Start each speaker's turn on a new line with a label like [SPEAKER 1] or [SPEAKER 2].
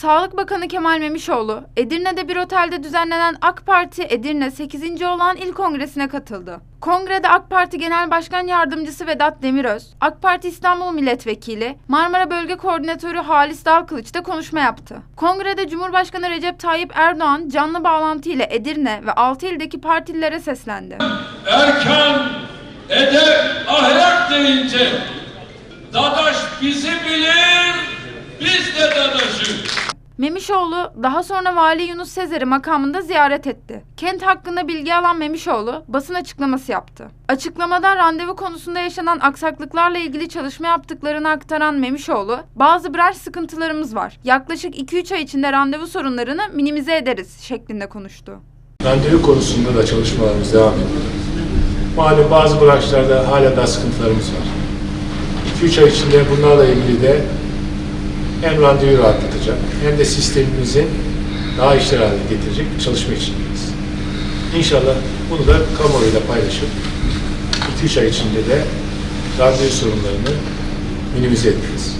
[SPEAKER 1] Sağlık Bakanı Kemal Memişoğlu, Edirne'de bir otelde düzenlenen AK Parti Edirne 8. olan il kongresine katıldı. Kongrede AK Parti Genel Başkan Yardımcısı Vedat Demiröz, AK Parti İstanbul Milletvekili, Marmara Bölge Koordinatörü Halis Dalkılıç da konuşma yaptı. Kongrede Cumhurbaşkanı Recep Tayyip Erdoğan canlı bağlantı ile Edirne ve 6 ildeki partililere seslendi.
[SPEAKER 2] erkan, edep, ahlak deyince dadaş bizi bilir, biz de dadaşız.
[SPEAKER 1] Memişoğlu daha sonra Vali Yunus Sezer'i makamında ziyaret etti. Kent hakkında bilgi alan Memişoğlu basın açıklaması yaptı. Açıklamada randevu konusunda yaşanan aksaklıklarla ilgili çalışma yaptıklarını aktaran Memişoğlu, bazı branş sıkıntılarımız var. Yaklaşık 2-3 ay içinde randevu sorunlarını minimize ederiz şeklinde konuştu.
[SPEAKER 3] Randevu konusunda da çalışmalarımız devam ediyor. Malum bazı branşlarda hala da sıkıntılarımız var. 2-3 ay içinde bunlarla ilgili de hem randevu rahatlatacak hem de sistemimizi daha işler haline getirecek bir çalışma içindeyiz. İnşallah bunu da kamuoyuyla paylaşıp 2-3 ay içinde de randevu sorunlarını minimize ederiz.